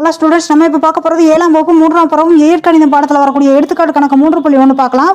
Hello students நம்ம இப்போ பார்க்க போகிறது ஏழாம் வகுப்பு மூன்றாம் பருவம் இயற்கணிதம் பாடத்தில் வரக்கூடிய எடுத்துக்காட்டு கணக்கு மூன்று புள்ளி ஒன்று பார்க்கலாம்.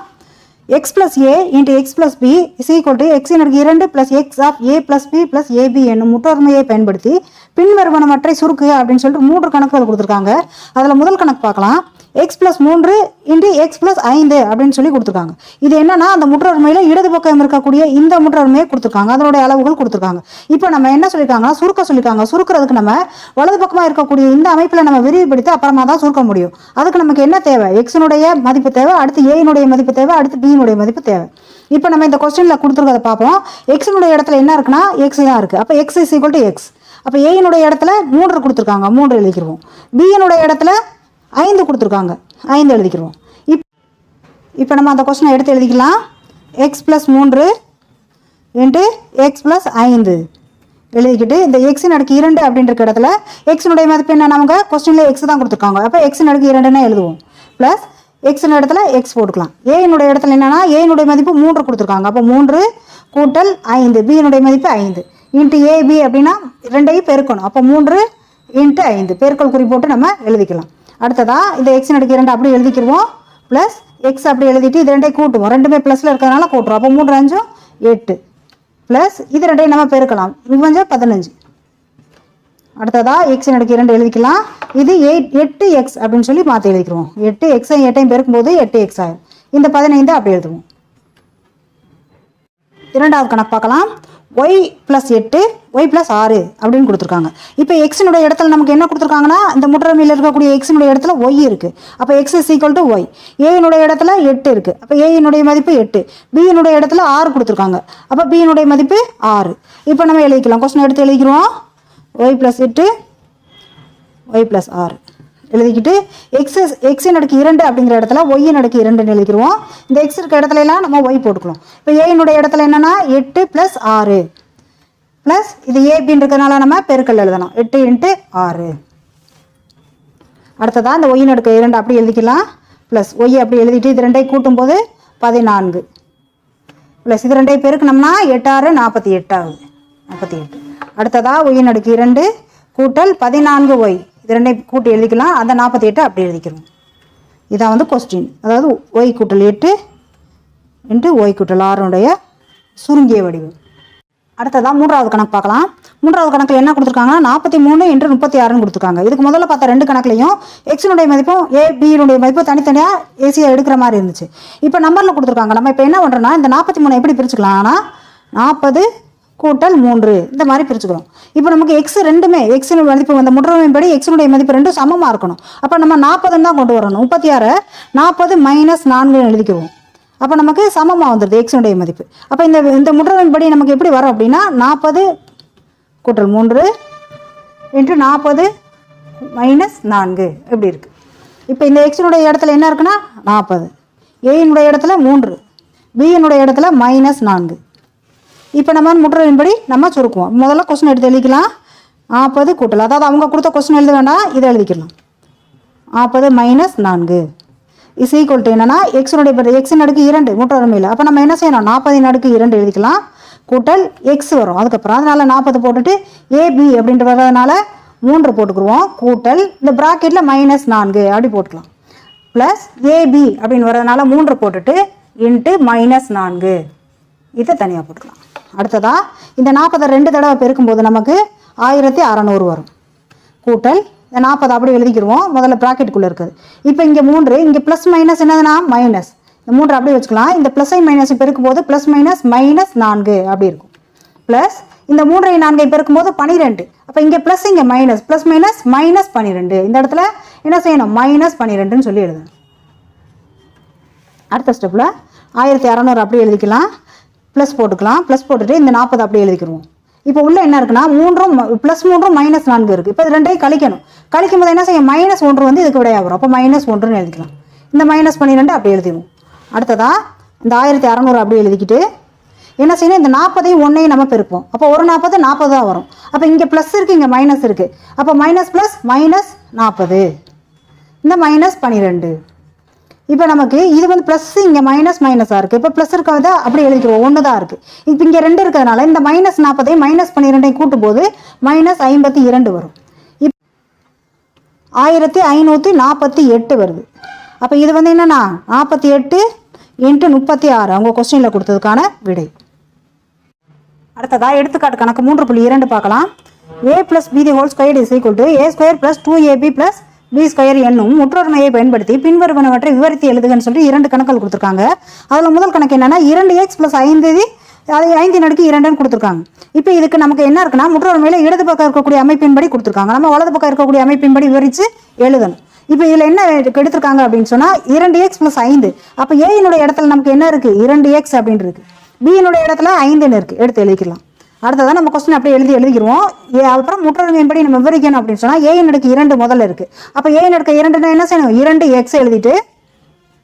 X plus A into X plus B is equal to X எனக்கு இரண்டு plus X of A plus B plus AB என்னும் முற்றொருமையை பயன்படுத்தி பின்வருவனவற்றை சுருக்கு அப்படின்னு சொல்லிட்டு மூன்று கணக்குகள் கொடுத்துருக்காங்க. அதில் முதல் கணக்கு பார்க்கலாம். எக்ஸ் ப்ளஸ் மூன்று இன்ட்டு எக்ஸ் ப்ளஸ் ஐந்து அப்படின்னு சொல்லி கொடுத்துருக்காங்க. இது என்னன்னா அந்த முற்றொருமையில் இடது பக்கம் இருக்கக்கூடிய இந்த முற்றொருமையை கொடுத்துருக்காங்க. அதனுடைய அளவுகள் கொடுத்துருக்காங்க. இப்போ நம்ம என்ன சொல்லியிருக்காங்கன்னா சுருக்க சொல்லியிருக்காங்க சுருக்கிறதுக்கு நம்ம வலது பக்கமாக இருக்கக்கூடிய இந்த அமைப்பில் நம்ம விரிவுபடுத்தி அப்புறமா தான் சுருக்க முடியும். அதுக்கு நமக்கு என்ன தேவை? எக்ஸினுடைய மதிப்பு தேவை அடுத்து ஏனுடைய மதிப்பு தேவை அடுத்து பியினுடைய மதிப்பு தேவை. இப்போ நம்ம இந்த கொஸ்டினில் கொடுத்துருக்கதை பார்ப்போம். எக்ஸினுடைய இடத்துல என்ன இருக்குன்னா எக்ஸ் தான் இருக்குது அப்போ X is equal to X அப்போ ஏயினுடைய இடத்துல மூன்று கொடுத்துருக்காங்க. மூன்று எழுதிக்கிறோம் பியினுடைய இடத்துல ஐந்து கொடுத்துருக்காங்க. ஐந்து எழுதிக்கிருவோம். இப் இப்போ நம்ம அந்த கொஸ்டினை எடுத்து எழுதிக்கலாம். எக்ஸ் ப்ளஸ் மூன்று இன்ட்டு எக்ஸ் ப்ளஸ் ஐந்து. எழுதிக்கிட்டு இந்த எக்ஸின் அடுக்கு இரண்டு அப்படின்ற இடத்துல எக்ஸினுடைய மதிப்பு என்ன? நமக்கு கொஸ்டினில் எக்ஸ் தான் கொடுத்துருக்காங்க. அப்போ எக்ஸின் அடுக்கு இரண்டுன்னு எழுதுவோம். ப்ளஸ் எக்ஸின் இடத்துல எக்ஸ் போட்டுக்கலாம். ஏனுடைய இடத்துல என்னன்னா ஏனுடைய மதிப்பு மூன்று கொடுத்துருக்காங்க. அப்போ மூன்று கூட்டல் ஐந்து. பியினுடைய மதிப்பு ஐந்து. இன்ட்டு ஏபி அப்படின்னா ரெண்டையும் பெருக்கணும். அப்போ மூன்று இன்ட்டு ஐந்து. பெருக்கல் குறி போட்டு நம்ம எழுதிக்கலாம். அடுத்ததாக இந்த எக்ஸ் நடுக்கு இரண்டு அப்படி எழுதிக்கிருவோம். ப்ளஸ் எக்ஸ் அப்படி எழுதிட்டு இது ரெண்டையும் கூட்டுவோம். ரெண்டுமே ப்ளஸில் இருக்கிறதுனால கூட்டுவோம் அப்போ மூன்று அஞ்சும் எட்டு. ப்ளஸ் இது ரெண்டையும் நம்ம பெருக்கலாம். இது கொஞ்சம் பதினஞ்சு. அடுத்ததாக எக்ஸ் நடுக்கு இரண்டு எழுதிக்கலாம். இது எயிட் எட்டு எக்ஸ் அப்படின்னு சொல்லி மாற்றி எழுதிக்கிறோம் எட்டு எக்ஸை எட்டையும் பெருக்கும்போது எட்டு எக்ஸ் ஆகும் இந்த பதினைந்து அப்படி எழுதுவோம். இரண்டாவது கணக்கு பார்க்கலாம். ஒய் ப்ளஸ் எட்டு ஒய் ப்ளஸ் ஆறு அப்படின்னு கொடுத்துருக்காங்க. இப்போ எக்ஸினுடைய இடத்துல நமக்கு என்ன கொடுத்துருக்காங்கன்னா இந்த முற்றமையில் இருக்கக்கூடிய எக்ஸினுடைய இடத்துல ஒய் இருக்குது அப்போ X is equal to Y ஏயினுடைய இடத்துல எட்டு இருக்குது அப்போ ஏயினுடைய மதிப்பு எட்டு. பியினுடைய இடத்துல ஆறு கொடுத்துருக்காங்க. அப்போ பியினுடைய மதிப்பு ஆறு. இப்போ நம்ம எழுதிக்கலாம். கொஸ்டின் எடுத்து எழுதிக்கிறோம் ஒய் ப்ளஸ் எட்டு ஒய் ப்ளஸ் ஆறு. எழுதிக்கிட்டு எக்ஸ் எக்ஸின் இரண்டு அப்படிங்கிற இடத்துல ஒய்யின் அடுக்கு இரண்டுன்னு எழுதிக்கிறோம் இந்த எக்ஸ் இருக்க இடத்துல எல்லாம் நம்ம ஒய் போட்டுக்கலாம் இப்போ ஏயினுடைய இடத்துல என்னன்னா எட்டு ப்ளஸ் ஆறு. ப்ளஸ் இது ஏபின்னு இருக்கிறதுனால நம்ம பெருக்கல் எழுதணும். எட்டு இன்ட்டு ஆறு. அடுத்ததாக இந்த ஒய்யின் அடுக்கு இரண்டு அப்படி எழுதிக்கலாம். ப்ளஸ் ஒய் அப்படி எழுதிட்டு இது ரெண்டையும் கூட்டும்போது பதினான்கு. ப்ளஸ் இது ரெண்டையும் பெருக்கணும்னா எட்டாறு நாற்பத்தி எட்டாகுது நாற்பத்தி எட்டு. அடுத்ததாக ஒய்யின் அடுக்கு இரண்டு கூட்டல் பதினான்கு ஒய் இது ரெண்டையும் கூட்டி எழுதிக்கலாம். அந்த நாற்பத்தி எட்டு அப்படி எழுதிக்கிறோம். இதான் வந்து கொஸ்டின் அதாவது ஒய் கூட்டல் எட்டு இன்ட்டு ஒய் கூட்டல் ஆறுனுடைய சுருங்கிய வடிவம். அடுத்ததான் மூன்றாவது கணக்கு பார்க்கலாம். மூன்றாவது கணக்கில் என்ன கொடுத்துருக்காங்கன்னா நாற்பத்தி மூணு என்று முப்பத்தி ஆறுன்னு கொடுத்துருக்காங்க. இதுக்கு முதல்ல பார்த்த ரெண்டு கணக்குலையும் எக்ஸினுடைய மதிப்பும் ஏ பியினுடைய மதிப்பும் தனித்தனியாக ஏசியாக எடுக்கிற மாதிரி இருந்துச்சு. இப்போ நம்பரில் கொடுத்துருக்காங்க. நம்ம இப்போ என்ன பண்ணுறோம்னா இந்த நாற்பத்தி மூணு எப்படி பிரிச்சுக்கலாம்னா நாற்பது கூட்டல் மூன்று. இந்த மாதிரி பிரிச்சுக்கிறோம் இப்போ நமக்கு எக்ஸ் ரெண்டுமே எக்ஸின் மதிப்பு அந்த படி எக்ஸினுடைய மதிப்பு ரெண்டும் சமமாக இருக்கணும். அப்போ நம்ம நாற்பதுன்னு தான் கொண்டு வரணும். முப்பத்தி ஆறு நாற்பது மைனஸ் நான்குன்னு எழுதிக்குவோம். அப்போ நமக்கு சமமாக வந்துடுது எக்ஸினுடைய மதிப்பு. அப்போ இந்த இந்த முற்றுமைப்படி நமக்கு எப்படி வரும் அப்படின்னா நாற்பது கூட்டல் மூன்று இன்ட்டு நாற்பது மைனஸ் நான்கு. இப்படி இருக்குது இப்போ இந்த எக்ஸினுடைய இடத்துல என்ன இருக்குன்னா நாற்பது. ஏயினுடைய இடத்துல மூன்று. பியினுடைய இடத்துல மைனஸ் நான்கு. இப்போ நம்ம முற்றுகையின்படி நம்ம சுருக்குவோம். முதல்ல கொஸ்டின் எடுத்து எழுதிக்கலாம். நாற்பது கூட்டல். அதாவது அவங்க கொடுத்த கொஸ்டின் எழுத வேண்டாம் இதை எழுதிக்கலாம். நாற்பது மைனஸ் நான்கு. இஸ் ஈக்குவல் டு என்னன்னா எக்ஸினுடைய எக்ஸின் அடுக்கு இரண்டு முற்றொருமையில் அப்போ நம்ம என்ன செய்யணும்? நாற்பதின் அடுக்கு இரண்டு எழுதிக்கலாம். கூட்டல் எக்ஸ் வரும். அதுக்கப்புறம் அதனால் நாற்பது போட்டுட்டு ஏபி அப்படின்ட்டு வர்றதுனால மூன்று போட்டுக்குருவோம். கூட்டல் இந்த ப்ராக்கெட்டில் மைனஸ் நான்கு அப்படி போட்டுக்கலாம். ப்ளஸ் ஏபி அப்படின்னு வர்றதுனால மூன்று போட்டுட்டு இன்ட்டு மைனஸ் நான்கு. இதை தனியாக போட்டுக்கலாம். அடுத்ததாக இந்த நாற்பதை ரெண்டு தடவை பெருக்கும்போது நமக்கு ஆயிரத்தி அறநூறு வரும். கூட்டல் இந்த நாற்பது அப்படி எழுதிக்கிடுவோம். முதல்ல ப்ராக்கெட்டுக்குள்ளே இருக்குது. இப்போ இங்கே மூன்று இங்கே ப்ளஸ் மைனஸ் என்னதுன்னா மைனஸ் இந்த மூன்று அப்படியே வச்சுக்கலாம். இந்த ப்ளஸ்ஸை மைனஸ் பெருக்கும்போது ப்ளஸ் மைனஸ் மைனஸ் நான்கு அப்படி இருக்கும். ப்ளஸ் இந்த மூன்றை நான்கை பெருக்கும்போது பனிரெண்டு. அப்போ இங்கே ப்ளஸ் இங்கே மைனஸ் ப்ளஸ் மைனஸ் மைனஸ் பன்னிரெண்டு இந்த இடத்துல என்ன செய்யணும்? மைனஸ் பன்னிரெண்டுன்னு சொல்லி எழுதணும். அடுத்த ஸ்டெப்பில் ஆயிரத்தி அறநூறு அப்படியே எழுதிக்கலாம். ப்ளஸ் போட்டுக்கலாம். ப்ளஸ் போட்டுட்டு இந்த நாற்பது அப்படியே எழுதிக்கிறோம் இப்போ உள்ள என்ன இருக்குன்னா மூன்றும் ப்ளஸ் மூன்றும் மைனஸ் நான்கு இருக்குது இப்போ இது ரெண்டையும் கழிக்கணும். கழிக்கும் போது என்ன செய்யும் மைனஸ் ஒன்று வந்து இதுக்கு விடையாக வரும் அப்போ மைனஸ் ஒன்றுன்னு எழுதிக்கலாம். இந்த மைனஸ் பன்னிரெண்டு அப்படி எழுதிடுவோம். அடுத்ததா இந்த ஆயிரத்தி அறநூறு அப்படியே எழுதிக்கிட்டு என்ன செய்யணும் இந்த நாற்பதையும் ஒன்றையும் நம்ம பெருப்போம் அப்போ ஒரு நாற்பது நாற்பது தான் வரும். அப்போ இங்கே ப்ளஸ் இருக்குது இங்கே மைனஸ் இருக்குது அப்போ மைனஸ் ப்ளஸ் மைனஸ் நாற்பது. இந்த மைனஸ் பன்னிரெண்டு. இப்போ நமக்கு இது வந்து ப்ளஸ் இங்கே மைனஸ் மைனஸாக இருக்குது இப்போ ப்ளஸ் இருக்கிறத அப்படி எழுதிக்கிறோம் ஒன்று தான் இருக்குது இப்போ இங்கே ரெண்டு இருக்கிறதுனால இந்த மைனஸ் நாற்பதையும் மைனஸ் பன்னிரெண்டையும் கூட்டும்போது மைனஸ் ஐம்பத்தி இரண்டு வரும். இப் ஆயிரத்தி ஐநூற்றி நாற்பத்தி எட்டு வருது. அப்போ இது வந்து என்னென்னா நாற்பத்தி எட்டு இன்ட்டு முப்பத்தி ஆறு. அவங்க கொஸ்டினில் கொடுத்ததுக்கான விடை. அடுத்ததாக எடுத்துக்காட்டு கணக்கு மூன்று புள்ளி இரண்டு பார்க்கலாம். A plus B the whole square is equal to A square plus two AB plus B square என்னும் முற்றொருமையை பயன்படுத்தி பின்வருவனவற்றை விவரித்து எழுதுகன்னு சொல்லி இரண்டு கணக்குகள் கொடுத்துருக்காங்க. அதில் முதல் கணக்கு என்னன்னா இரண்டு எக்ஸ் பிளஸ் ஐந்து அது ஐந்து நடுக்கு இரண்டுன்னு கொடுத்துருக்காங்க. இப்போ இதுக்கு நமக்கு என்ன இருக்குன்னா முற்றொருமையில் இடது பக்கம் இருக்கக்கூடிய அமைப்பின்படி கொடுத்துருக்காங்க. நம்ம வலது பக்கம் இருக்கக்கூடிய அமைப்பின்படி விவரித்து எழுதணும். இப்போ இதில் என்ன எடுத்திருக்காங்க அப்படின்னு சொன்னால் இரண்டு எக்ஸ் ப்ளஸ் ஐந்து. அப்போ ஏயினுடைய இடத்துல நமக்கு என்ன இருக்குது இரண்டு எக்ஸ் அப்படின்னு இருக்குது பியினுடைய இடத்துல ஐந்துன்னு இருக்குது எடுத்து எழுதிக்கலாம். அடுத்ததான் நம்ம கொஸ்டின் அப்படியே எழுதி எழுதிக்கிறோம் ஏ அப்புறம் முற்றொருமையின்படி நம்ம விவரிக்கணும் அப்படின்னு சொன்னால் ஏஎன் அடுக்கு இரண்டு முதல்ல இருக்குது அப்போ ஏஎன் அடுக்க இரண்டுன்னா என்ன செய்யணும்? இரண்டு எக்ஸ் எழுதிட்டு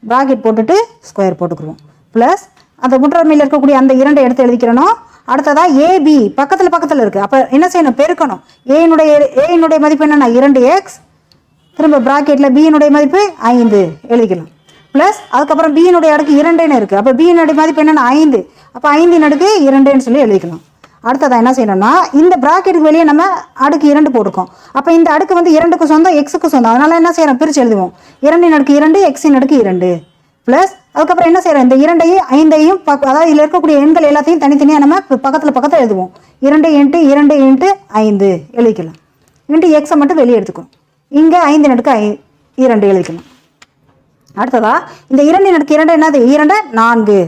ப்ராக்கெட் போட்டுட்டு ஸ்கொயர் போட்டுக்குருவோம். ப்ளஸ் அந்த முற்றொருமையில் இருக்கக்கூடிய அந்த இரண்டை எடுத்து எழுதிக்கிறணும் அடுத்ததாக ஏபி பக்கத்தில் பக்கத்தில் இருக்குது அப்போ என்ன செய்யணும்? பெருக்கணும். ஏனுடைய ஏயினுடைய மதிப்பு என்னென்னா இரண்டு எக்ஸ் திரும்ப ப்ராக்கெட்டில் பியினுடைய மதிப்பு ஐந்து எழுதிக்கலாம். ப்ளஸ் அதுக்கப்புறம் பியினுடைய அடுக்கு இரண்டுன்னு இருக்குது அப்போ பியினுடைய மதிப்பு என்னென்னா ஐந்து. அப்போ ஐந்தின் அடுக்கு இரண்டுன்னு சொல்லி எழுதிக்கலாம். அடுத்ததாக என்ன செய்யணும்னா இந்த ப்ராக்கெட்டுக்கு வெளியே நம்ம அடுக்கு இரண்டு போட்டிருக்கோம் அப்போ இந்த அடுக்கு வந்து இரண்டுக்கு சொந்தம் எக்ஸுக்கு சொந்தம். அதனால் என்ன செய்கிறோம் பிரித்து எழுதுவோம். இரண்டின் அடுக்கு இரண்டு எக்ஸின் அடுக்கு இரண்டு. ப்ளஸ் அதுக்கப்புறம் என்ன செய்கிறோம் இந்த இரண்டையும் ஐந்தையும் பக் அதாவது இதில் இருக்கக்கூடிய எண்கள் எல்லாத்தையும் தனித்தனியாக நம்ம பக்கத்தில் பக்கத்தில் எழுதுவோம். இரண்டு இன்ட்டு இரண்டு இன்ட்டு ஐந்து. எழுதிக்கலாம். இன்ட்டு எக்ஸை மட்டும் வெளியே எடுத்துக்கணும். இங்கே ஐந்து நடுக்கு ஐ இரண்டு எழுதிக்கணும் அடுத்ததா இந்த இரண்டு நடுக்கு இரண்டு என்னது? இரண்டு நான்கு.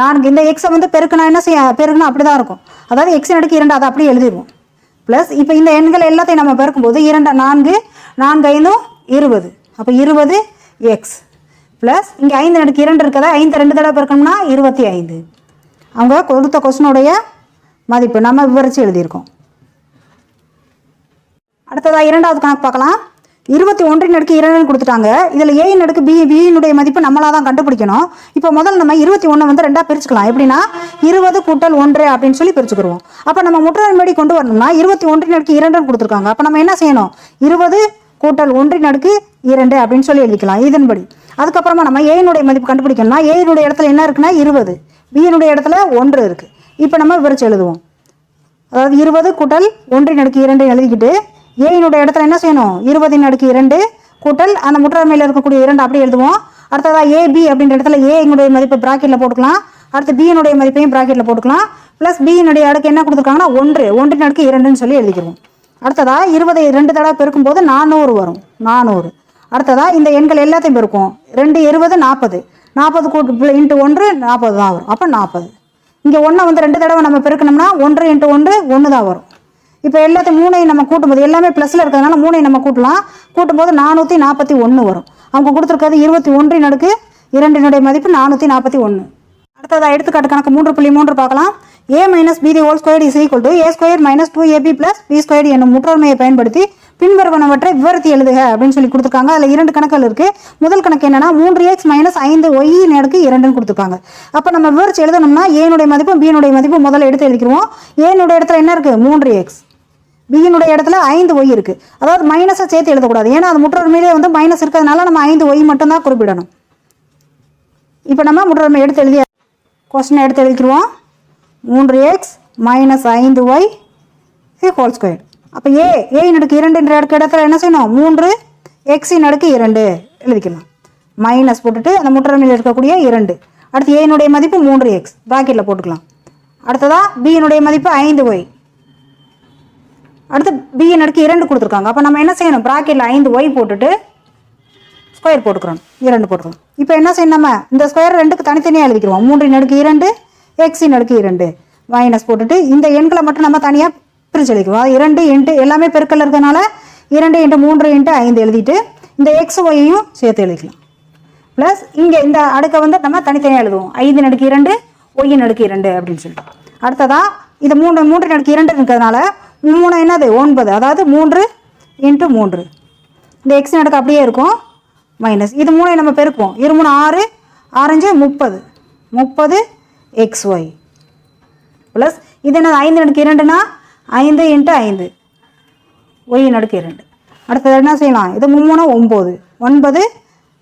நான்கு இந்த எக்ஸை வந்து பெருக்கணும் என்ன செய்ய பெருக்கணும் அப்படி தான் இருக்கும். அதாவது எக்ஸின் அடுக்கு இரண்டு அதை அப்படியே எழுதிடுவோம். ப்ளஸ் இப்போ இந்த எண்கள் எல்லாத்தையும் நம்ம பெருக்கும்போது இரண்டு நான்கு நான்கு ஐந்தும் இருபது. அப்போ இருபது எக்ஸ் ப்ளஸ் இங்கே ஐந்து நடுக்கு இரண்டு இருக்கதா ஐந்து ரெண்டு தடவை பெருக்கணும்னா இருபத்தி ஐந்து. அவங்க கொடுத்த கொஸ்டினுடைய மதிப்பு நம்ம விவரித்து எழுதியிருக்கோம். அடுத்ததாக இரண்டாவது கணக்கு பார்க்கலாம். இருபத்தி ஒன்றின் அடுக்கு இரண்டு கொடுத்துட்டாங்க. இதில் ஏயின் அடுக்கு பி பியினுடைய மதிப்பு நம்மளாக தான் கண்டுபிடிக்கணும். இப்போ முதல்ல நம்ம இருபத்தி ஒன்றை வந்து ரெண்டாக பிரிச்சுக்கலாம். எப்படின்னா இருபது கூட்டல் ஒன்று அப்படின்னு சொல்லி பிரிச்சுக்கிடுவோம். அப்போ நம்ம முற்றமைப்படி கொண்டு வரணும்னா இருபத்தி ஒன்றின் அடுக்கு இரண்டுன்னு கொடுத்துருக்காங்க. அப்போ நம்ம என்ன செய்யணும்? இருபது கூட்டல் ஒன்றின் அடுக்கு இரண்டு அப்படின்னு சொல்லி எழுதிக்கலாம். இதன்படி. அதுக்கப்புறமா நம்ம ஏயினுடைய மதிப்பு கண்டுபிடிக்கணும்னா ஏயினுடைய இடத்துல என்ன இருக்குன்னா இருபது. பியினுடைய இடத்துல ஒன்று இருக்குது இப்போ நம்ம விவரிச்சு எழுதுவோம். அதாவது இருபது கூட்டல் ஒன்றின் அடுக்கு இரண்டு எழுதிக்கிட்டு ஏயினுடைய இடத்துல என்ன செய்யணும்? இருபதின் அடுக்கு இரண்டு கூட்டல் அந்த முற்றமையில் இருக்கக்கூடிய இரண்டு அப்படியே எழுதுவோம். அடுத்ததாக ஏபி அப்படின்ற இடத்துல ஏனுடைய மதிப்பு ப்ராக்கெட்டில் போட்டுக்கலாம். அடுத்து பியினுடைய மதிப்பையும் ப்ராக்கெட்டில் போட்டுக்கலாம். ப்ளஸ் பியினுடைய அடுக்கு என்ன கொடுத்துருக்காங்கன்னா? ஒன்று. ஒன்றின் அடுக்கு இரண்டுன்னு சொல்லி எழுதிக்கிறோம் அடுத்ததாக இருபதை ரெண்டு தடவை பெருக்கும்போது நானூறு வரும். நானூறு. அடுத்ததாக இந்த எண்கள் எல்லாத்தையும் பெருக்கும் ரெண்டு இருபது நாற்பது. நாற்பது கூட்டு இன்ட்டு ஒன்று நாற்பது தான் வரும். அப்போ நாற்பது. இங்கே ஒன்றை வந்து ரெண்டு தடவை நம்ம பெருக்கணும்னா ஒன்று இன்ட்டு ஒன்று ஒன்று தான் வரும். இப்போ எல்லாத்தையும் மூணையும் நம்ம கூட்டும்போது எல்லாமே ப்ளஸில் இருக்கிறதுனால மூணையும் நம்ம கூட்டலாம். கூட்டும்போது நானூற்றி நாற்பத்தி ஒன்று வரும். அவங்க கொடுத்துருக்கிறது இருபத்தி ஒன்றின் அடுக்கு இரண்டினுடைய மதிப்பு நானூற்றி நாற்பத்தி ஒன்று அடுத்ததாக எடுத்துக்காட்டு கணக்கு மூன்று புள்ளி மூன்று பார்க்கலாம். A minus B the whole square is equal to A square minus two AB plus B square என்னும் முற்றொருமையை பயன்படுத்தி பின்வருவனவற்றை விவரித்து எழுதுக அப்படின்னு சொல்லி கொடுத்துருக்காங்க. அதில் இரண்டு கணக்குகள் இருக்குது முதல் கணக்கு என்னன்னா மூன்று எக்ஸ் மைனஸ் ஐந்து ஒய்யின் நடுக்கு இரண்டுன்னு கொடுத்துருக்காங்க. அப்போ நம்ம விவரிச்சு எழுதணும்னா ஏனுடைய மதிப்பும் பியனுடைய மதிப்பும் முதல்ல எடுத்து எழுதிக்கிறோம் ஏனுடைய இடத்துல என்ன இருக்குது மூன்று எக்ஸ் பியினுடைய இடத்துல ஐந்து ஒய் இருக்கு. அதாவது மைனஸை சேர்த்து எழுதக்கூடாது. ஏன்னா அது முற்றொருமையிலே வந்து மைனஸ் இருக்கிறதுனால நம்ம ஐந்து ஒய் மட்டும்தான் குறிப்பிடணும். இப்போ நம்ம முற்றொருமை எடுத்து எழுதி கொஸ்டினை எடுத்து எழுதிக்கிடுவோம் மூன்று எக்ஸ் மைனஸ் ஐந்து ஒய் ஹோல் ஸ்கொயர் அப்போ ஏ ஏயின் அடுக்கு இரண்டுன்ற அடுக்கு இடத்துல என்ன செய்யணும்? மூன்று எக்ஸின் அடுக்கு இரண்டு எழுதிக்கலாம். மைனஸ் போட்டுட்டு அந்த முற்றமையில் இருக்கக்கூடிய இரண்டு. அடுத்து ஏனுடைய மதிப்பு மூன்று எக்ஸ் ப்ராக்கெட்டில் போட்டுக்கலாம். அடுத்ததாக பியினுடைய மதிப்பு ஐந்து ஒய் அடுத்து பிஎன் அடுக்கு இரண்டு கொடுத்துருக்காங்க. அப்போ நம்ம என்ன செய்யணும்? ப்ராக்கெட்டில் ஐந்து ஒய் போட்டுட்டு ஸ்கொயர் போட்டுக்கிறோம் இரண்டு போட்டுக்கிறோம் இப்போ என்ன செய்யணும் நம்ம? இந்த ஸ்கொயர் ரெண்டுக்கு தனித்தனியாக எழுதிக்கிறோம் மூன்றின் அடுக்கு இரண்டு எக்ஸின் அடுக்கு இரண்டு. மைனஸ் போட்டுட்டு இந்த எண்களை மட்டும் நம்ம தனியாக பிரித்து எழுதிக்குவோம். இரண்டு இன்ட்டு எல்லாமே பெருக்கல் இருக்கிறதுனால இரண்டு இன்ட்டு மூன்று இன்ட்டு ஐந்து எழுதிட்டு இந்த எக்ஸ் ஒய்யையும் சேர்த்து எழுதிக்கலாம். ப்ளஸ் இங்கே இந்த அடுக்கை வந்து நம்ம தனித்தனியாக எழுதுவோம். ஐந்து நடுக்கு இரண்டு ஒய்யின் நடுக்கு இரண்டு அப்படின்னு சொல்லிட்டு. அடுத்ததா இது மூன்று மூன்று நடுக்கு இரண்டு இருக்கிறதுனால மூணு என்னது? ஒன்பது. அதாவது மூன்று இன்ட்டு மூன்று. இந்த எக்ஸ் நடுக்கு அப்படியே இருக்கும். மைனஸ் இது மூணை நம்ம பெருக்குவோம். இரு மூணு ஆறு ஆரஞ்சு முப்பது. முப்பது எக்ஸ் ஒய் ப்ளஸ் இது என்னது? ஐந்து நடுக்கு இரண்டுனா ஐந்து இன்ட்டு ஐந்து. ஒய் நடுக்கு இரண்டு. அடுத்தது என்ன செய்யலாம்? இது மூணு ஒம்பது ஒன்பது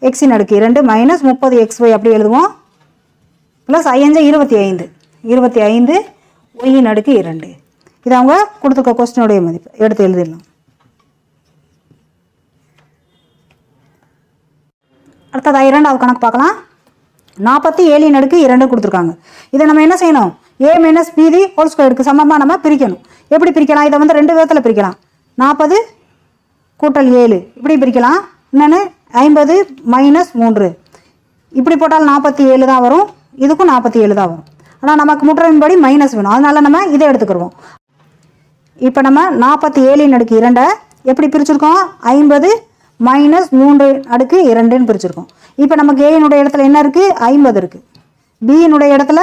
எக்ஸின் அடுக்கு இரண்டு மைனஸ் முப்பது எக்ஸ் ஒய் அப்படி எழுதுவோம். ப்ளஸ் ஐந்து இருபத்தி ஐந்து. இருபத்தி ஐந்து ஒய்யின் அடுக்கு இரண்டு. இது அவங்க கொடுத்துருக்க கொஸ்டினுடைய மதிப்பு. எடுத்து எழுதிடலாம். அடுத்ததாக இரண்டாவது கணக்கு பார்க்கலாம். நாற்பத்தி ஏழின் அடுக்கு இரண்டு கொடுத்துருக்காங்க. இதை நம்ம என்ன செய்யணும்? ஏ மைனஸ் பிதி ஹோல் ஸ்கொயருக்கு சமமாக நம்ம பிரிக்கணும். எப்படி பிரிக்கலாம்? இதை வந்து ரெண்டு விதத்தில் பிரிக்கலாம். நாற்பது கூட்டல் ஏழு. இப்படி பிரிக்கலாம். இன்னொன்று ஐம்பது மைனஸ் மூன்று. இப்படி போட்டால் நாற்பத்தி ஏழு தான் வரும். இதுக்கும் நாற்பத்தி ஏழு தான் வரும். ஆனால் நமக்கு முற்றவின்படி மைனஸ் வேணும். அதனால நம்ம இதை எடுத்துக்கிடுவோம். இப்போ நம்ம நாற்பத்தி ஏழின் அடுக்கு இரண்டை எப்படி பிரிச்சிருக்கோம்? ஐம்பது மைனஸ் மூன்று அடுக்கு இரண்டுன்னு பிரிச்சிருக்கோம். இப்போ நமக்கு ஏயினுடைய இடத்துல என்ன இருக்குது ஐம்பது இருக்குது பியினுடைய இடத்துல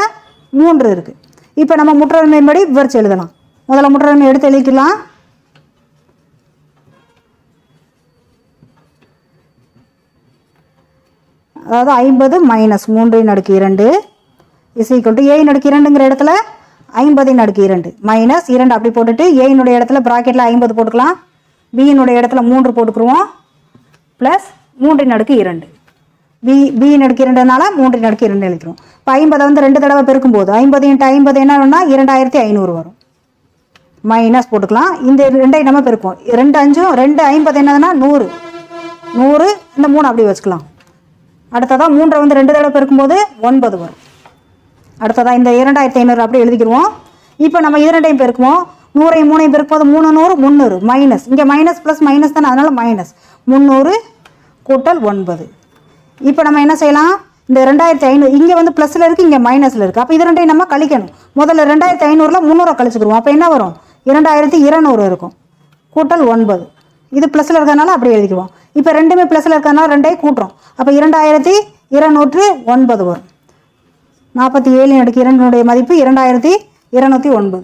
மூன்று இருக்குது இப்போ நம்ம முற்றவன்மையின்படி விவரிச்சு எழுதலாம். முதல்ல முற்றவன்மை எடுத்து எழுதிக்கலாம். அதாவது ஐம்பது மைனஸ் மூன்றின் அடுக்கு இரண்டு இஸ் ஈக்குவல் டு ஏயின் அடுக்கு இரண்டுங்கிற இடத்துல ஐம்பதின் அடுக்கு இரண்டு. மைனஸ் இரண்டு அப்படி போட்டுட்டு ஏயினுடைய இடத்துல ப்ராக்கெட்டில் ஐம்பது போட்டுக்கலாம். பியினுடைய இடத்துல மூன்று போட்டுக்குருவோம். ப்ளஸ் மூன்றின் அடுக்கு இரண்டு. பி பியின் அடுக்கு இரண்டுனால மூன்றின் அடுக்கு இரண்டு எழுதிக்கிறோம். இப்போ ஐம்பதை வந்து ரெண்டு தடவை பெருக்கும்போது ஐம்பது இன்ட்டு ஐம்பது என்ன வேணும்னா இரண்டாயிரத்தி ஐநூறு வரும். மைனஸ் போட்டுக்கலாம். இந்த ரெண்டை நம்ம பெருக்குவோம். ரெண்டு அஞ்சும் ரெண்டு ஐம்பது என்னதுன்னா நூறு. நூறு இந்த மூணு அப்படி வச்சுக்கலாம். அடுத்ததாக மூன்றை வந்து ரெண்டு தடவை பெருக்கும்போது ஒன்பது வரும். அடுத்ததாக இந்த இரண்டாயிரத்தி ஐநூறு அப்படி எழுதிக்கிடுவோம். இப்போ நம்ம இரண்டையும் பெருக்குவோம். நூறையும் மூணையும் பெருக்கும்போது மூணு நூறு முந்நூறு. மைனஸ். இங்கே மைனஸ் ப்ளஸ் மைனஸ் தானே அதனால் மைனஸ் முந்நூறு கூட்டல் ஒன்பது. இப்போ நம்ம என்ன செய்யலாம்? இந்த ரெண்டாயிரத்தி ஐநூறு இங்கே வந்து ப்ளஸில் இருக்குது இங்கே மைனஸில் இருக்குது அப்போ இது ரெண்டையும் நம்ம கழிக்கணும். முதல்ல ரெண்டாயிரத்தி ஐநூறில் முந்நூறை கழிச்சுக்கிடுவோம். அப்போ என்ன வரும்? இரண்டாயிரத்தி இருநூறு இருக்கும். கூட்டல் ஒன்பது. இது ப்ளஸில் இருக்கிறதுனால அப்படி எழுதிக்குவோம். இப்போ ரெண்டுமே ப்ளஸில் இருக்கிறதுனால ரெண்டையும் கூட்டுறோம். அப்போ இரண்டாயிரத்தி இருநூற்று ஒன்பது வரும். நாற்பத்தி ஏழு அடுக்கு இரண்டினுடைய மதிப்பு இரண்டாயிரத்தி இருநூற்றி ஒன்பது.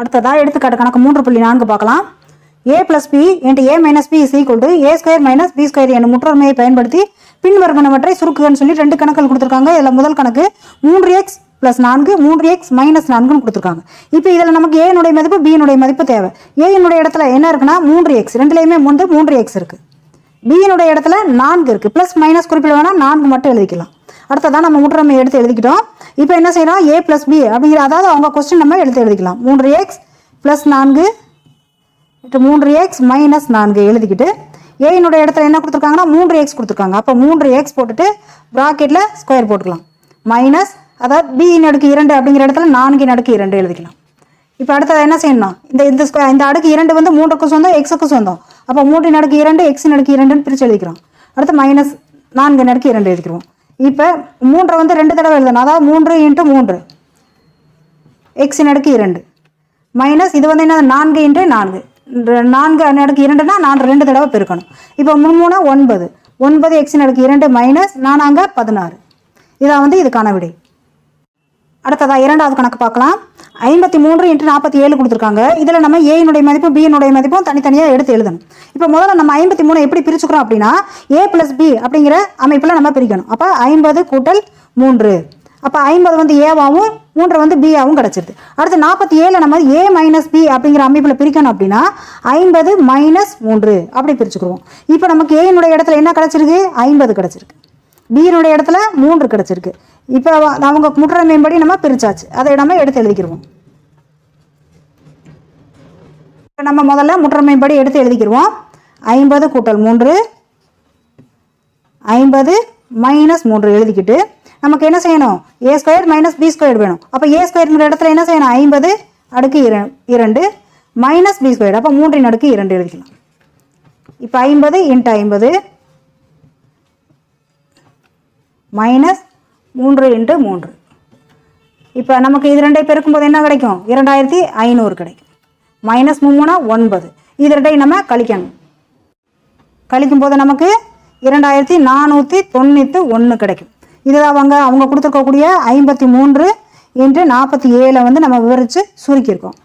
அடுத்ததாக எடுத்துக்காட்டு கணக்கு மூன்று புள்ளி நான்கு பார்க்கலாம். A plus B into A minus B is equal to A square minus B square என்னும் முற்றொருமையை பயன்படுத்தி பின்வருவனவற்றை சுருக்குன்னு சொல்லி ரெண்டு கணக்குகள் கொடுத்துருக்காங்க. இதில் முதல் கணக்கு மூன்று எக்ஸ் ப்ளஸ் நான்கு மூன்று எக்ஸ் மைனஸ் நான்குன்னு கொடுத்துருக்காங்க. இப்போ இதில் நமக்கு ஏனுடைய மதிப்பு பியினுடைய மதிப்பு தேவை. ஏனுடைய இடத்துல என்ன இருக்குன்னா மூன்று எக்ஸ் ரெண்டுலேயுமே வந்து மூன்று எக்ஸ் இருக்குது பியினுடைய இடத்துல நான்கு இருக்குது ப்ளஸ் மைனஸ் குறிப்பிட வேணால் நான்கு மட்டும் எழுதிக்கலாம். அடுத்ததான் நம்ம முற்றமை எடுத்து எழுதிக்கிட்டோம். இப்போ என்ன செய்யறோம் ஏ ப்ளஸ் பி அப்படிங்கிற அதாவது அவங்க கொஸ்டின் நம்ம எடுத்து எழுதிக்கலாம். மூன்று எக்ஸ் ப்ளஸ் நான்கு மூன்று எக்ஸ் மைனஸ் நான்கு எழுதிக்கிட்டு ஏயினுடைய இடத்துல என்ன கொடுத்துருக்காங்கன்னா மூன்று எக்ஸ் கொடுத்துருக்காங்க. அப்போ மூன்று எக்ஸ் போட்டுட்டு ப்ராக்கெட்டில் ஸ்கொயர் போட்டுக்கலாம். மைனஸ் அதாவது பியின் அடுக்கு இரண்டு அப்படிங்கிற இடத்துல நான்கின் அடுக்கு இரண்டு எழுதிக்கலாம். இப்போ அடுத்தது என்ன செய்யணும்? இந்த இந்த ஸ்கொயர் இந்த அடுக்கு இரண்டு வந்து மூன்றுக்கு சொந்தம் எக்ஸுக்கும் சொந்தம். அப்போ மூன்றின் அடுக்கு இரண்டு எக்ஸின் அடுக்கு இரண்டுன்னு பிரித்து எழுதிக்கிறோம் அடுத்து மைனஸ் நான்கின் அடுக்கு இரண்டு எழுதிக்கிறோம் இப்போ மூன்றை வந்து ரெண்டு தடவை எழுதணும். அதாவது மூன்று இன்ட்டு மூன்று. எக்ஸின் அடுக்கு இரண்டு. மைனஸ் இது வந்து என்ன நான்கு இன்ட்டு நான்கு. நான்கு அடுக்கு இரண்டுனா நான் ரெண்டு தடவை பெருக்கணும். இப்போ மூணு மூணு ஒன்பது ஒன்பது எக்ஸின் அடுக்கு இரண்டு மைனஸ் நானாங்க பதினாறு. இதான் வந்து இதுக்கான விடை. அடுத்ததா இரண்டாவது கணக்கு பார்க்கலாம். ஐம்பத்தி மூன்று இன்ட்டு நாற்பத்தி ஏழு கொடுத்துருக்காங்க. இதில் நம்ம ஏயினுடைய மதிப்பும் பியினுடைய மதிப்பும் தனித்தனியாக எடுத்து எழுதணும். இப்போ முதல்ல நம்ம ஐம்பத்தி மூணு எப்படி பிரிச்சுக்கிறோம் அப்படின்னா ஏ ப்ளஸ் பி அப்படிங்கிற அமைப்பில் நம்ம பிரிக்கணும். அப்போ ஐம்பது கூட்டல் மூன்று. அப்போ ஐம்பது வந்து ஏவாவும் மூன்று வந்து பிஆவும் கிடச்சிருது. அடுத்து நாற்பத்தி ஏழில் நம்ம ஏ மைனஸ் பி அப்படிங்கிற அமைப்பில் பிரிக்கணும் அப்படின்னா ஐம்பது மைனஸ் மூன்று அப்படி பிரிச்சுக்கிடுவோம். இப்போ நமக்கு ஏயினுடைய இடத்துல என்ன கிடச்சிருக்கு? ஐம்பது கிடச்சிருக்கு. பியினுடைய இடத்துல மூன்று கிடச்சிருக்கு. இப்போ அவங்க முற்றமையின்படி நம்ம பிரித்தாச்சு அதை நம்ம எடுத்து எழுதிக்கிருவோம். இப்போ நம்ம முதல்ல முற்றமையின்படி எடுத்து எழுதிக்கிருவோம். ஐம்பது கூட்டல் மூன்று ஐம்பது மைனஸ் மூன்று எழுதிக்கிட்டு நமக்கு என்ன செய்யணும்? A square minus B square வேணும். அப்போ ஏ ஸ்கொயருங்கிற இடத்துல என்ன செய்யணும்? ஐம்பது அடுக்கு இர இரண்டு மைனஸ் பி ஸ்கொயர் அப்போ மூன்றின் அடுக்கு இரண்டு எழுதிக்கலாம். இப்போ ஐம்பது இன்ட்டு ஐம்பது மைனஸ் மூன்று இன்ட்டு மூன்று. இப்போ நமக்கு இது ரெண்டை பெருக்கும்போது என்ன கிடைக்கும்? இரண்டாயிரத்தி ஐநூறு கிடைக்கும். மைனஸ் மூணுனா ஒன்பது. இது ரெண்டையும் நம்ம கழிக்கணும். கழிக்கும் போது நமக்கு இரண்டாயிரத்தி நானூற்றி தொண்ணூற்றி ஒன்று கிடைக்கும். இதுதான் அவங்க அவங்க கொடுத்துருக்கக்கூடிய ஐம்பத்தி மூன்று இன்று நாற்பத்தி ஏழை வந்து நம்ம விவரித்து சுருக்கியிருக்கோம்.